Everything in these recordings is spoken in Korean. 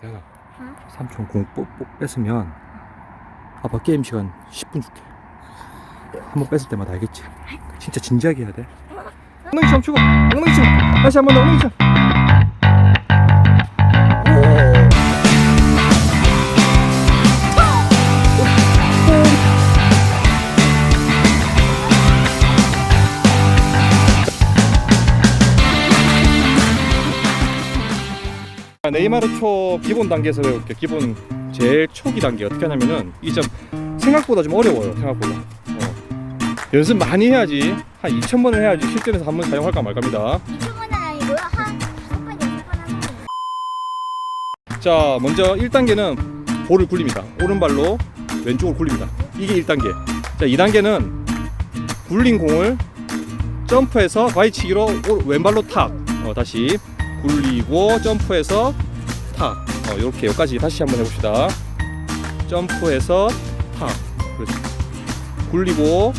내가 응? 삼촌 공 뽀뽀 뺐으면 아빠 게임 시간 10분 줄게. 한번 뺐을 때마다 알겠지? 진짜 진지하게 해야 돼. 엉덩이 좀 치고 엉덩이 좀 다시 한 번 더 엉덩이 좀 아, 네이마르 초 기본 단계에서 배울게요. 기본 제일 초기 단계 어떻게 하냐면은 이게 좀 생각보다 좀 어려워요. 생각보다. 어. 연습 많이 해야지 한 2천 번을 해야지 실전에서 한번 사용할까 말까입니다. 2초만은 아니고요. 한 다섯 번, 여섯 번 하면 돼요. 자, 먼저 1단계는 볼을 굴립니다. 오른발로 왼쪽으로 굴립니다. 이게 1단계. 자, 2단계는 굴린 공을 점프해서 바위치기로 오- 왼발로 탁. 어, 다시 굴리고 점프해서 탁. 어, 이렇게 여기까지 다시 한번 해봅시다. 점프해서 탁. 그렇죠. 굴리고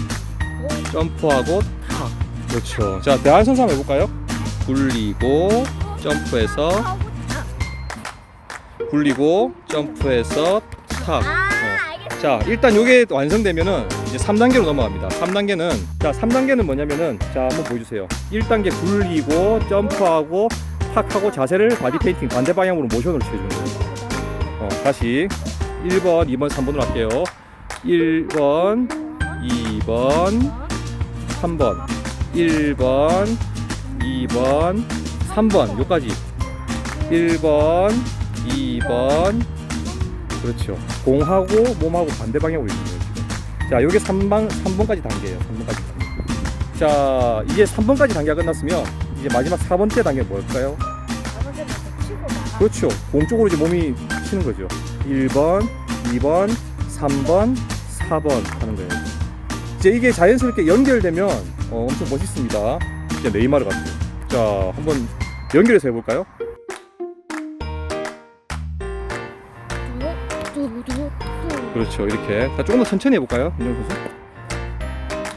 점프하고 탁. 그렇죠. 자, 대한 선수 한번 해볼까요? 굴리고 점프해서 굴리고 점프해서 탁. 아. 자, 일단 요게 완성되면은 이제 3단계로 넘어갑니다. 3단계는 자, 3단계는 뭐냐면은 자, 한번 보여 주세요. 1단계 굴리고 점프하고 탁 하고 자세를 바디 페인팅 반대 방향으로 모션으로 취해 주는 거예요. 어, 다시 1번, 2번, 3번으로 할게요. 1번, 2번, 3번. 1번, 2번, 3번. 요까지. 1번, 2번, 그렇죠. 공하고 몸하고 반대 방향으로 있는 거예요, 지금. 자, 요게 3번, 3번까지 단계예요. 3번까지 단계. 자, 이제 3번까지 단계가 끝났으면 이제 마지막 4번째 단계는 뭘까요? 그렇죠. 공 쪽으로 이제 몸이 치는 거죠. 1번, 2번, 3번, 4번 하는 거예요. 이제 이게 자연스럽게 연결되면 어, 엄청 멋있습니다. 진짜 네이마르 같아요. 자, 한번 연결해서 해볼까요? 그렇죠. 이렇게. 자, 조금 더 천천히 해볼까요?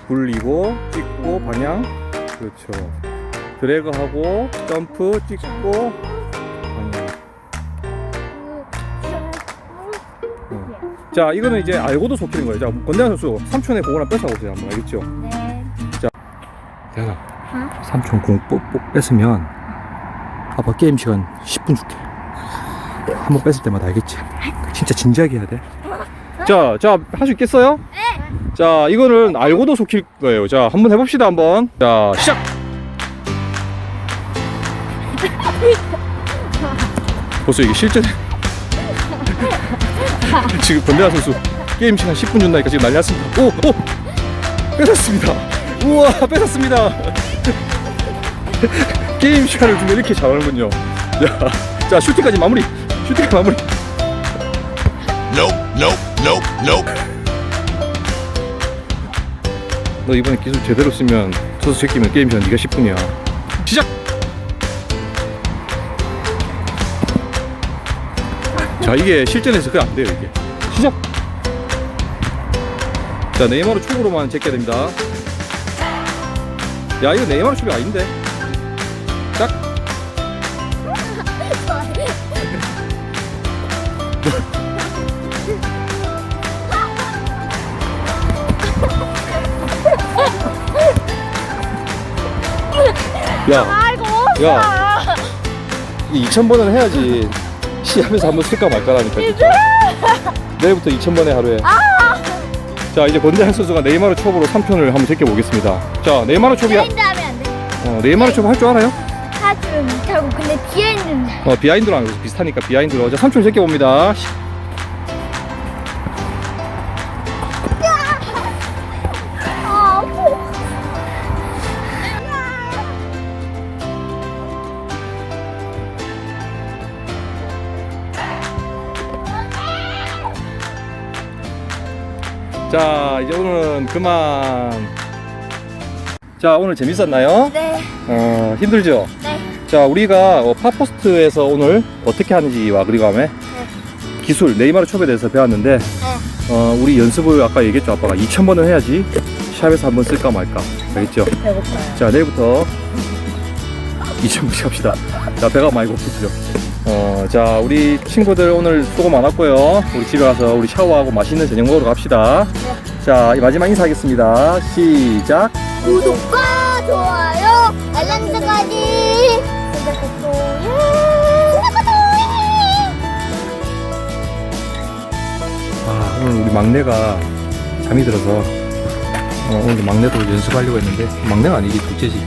굴리고, 찍고, 방향. 그렇죠. 드래그하고, 점프, 찍고. 어. 자, 이거는 이제 알고도 속히는 거예요. 자, 권대한 선수, 삼촌의 공을 한번 뺏어보세요. 한번 알겠죠? 네. 대현아, 응? 삼촌 공 뽀뽀 뺐으면 아빠 게임 시간 10분 줄게. 한번 뺐을 때마다 알겠지? 진짜 진지하게 해야 돼. 자, 자, 할 수 있겠어요? 네. 자, 이거는 알고도 속힐 거예요. 자, 한번 해봅시다, 한번. 자, 시작! 벌써 이게 실전. 지금 권대하 선수 게임 시간 10분 준다니까 지금 난리 났습니다. 오! 오! 뺏었습니다. 우와, 뺏었습니다. 게임 시간을 주면 이렇게 잘하는군요. 자, 자, 슈팅까지 마무리. 슈팅까지 마무리. Nope, nope, nope, nope. 너 이번에 기술 제대로 쓰면 선수 제끼면 게임 시간 네가 10분이야. 시작. 자 이게 실전에서 그게 안 돼요 이게. 시작. 자 네이마르 축으로만 제껴야 됩니다. 야 이거 네이마르 축이 아닌데. 딱. 야. 아이고. 야. 이 2,000번은 해야지 시합에서 한번 쓸까 말까라니까 진짜. 내일부터 2,000번에 하루에 자 이제 권대한 선수가 네이마르 첩으로 3편을 한번 제껴보겠습니다 자 네이마르 첩이 비하인드 하면 안 돼. 어, 네이마르 첩 할 줄 알아요? 사실은 못하고 근데 비하인드는 돼. 어 비하인드랑 비슷하니까 비하인드로 자 3편 제껴봅니다 시- 자 이제 오늘은 그만 자 오늘 재밌었나요? 네. 어 힘들죠? 네. 자 우리가 어, 팝포스트에서 오늘 어떻게 하는지와 그리고 다음에 기술 네이마르 첩에 대해서 배웠는데 어, 우리 연습을 아까 얘기했죠 아빠가 2,000번을 해야지 샵에서 한번 쓸까 말까 알겠죠? 배고파요. 자 내일부터 이제 무시합시다. 자, 배가 많이 고프죠. 어, 자, 우리 친구들 오늘 수고 많았고요. 우리 집에 가서 우리 샤워하고 맛있는 저녁 먹으러 갑시다. 자, 마지막 인사하겠습니다. 시작. 구독과 좋아요 알람 설정까지 아, 오늘 우리 막내가 잠이 들어서 어, 오늘 막내도 연습하려고 했는데 막내가 아니지 둘째지.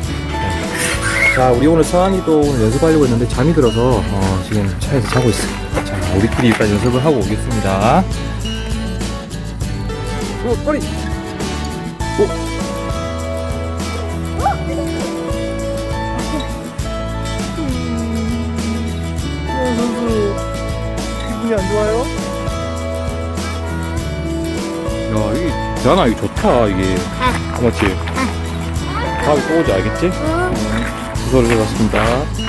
어. 자, 우리 오늘 서한이도 오늘 연습하려고 했는데 잠이 들어서 어, 지금 차에서 자고 있어. 자, 우리끼리 일단 연습을 하고 오겠습니다. 어, 꼬리. 오. 어, 선수 기분이 안 좋아요? 야, 이게 대단하 이게 좋다 이게. 맞지? 다음에 또 오자 알겠지? 응. 주소를 해봤습니다.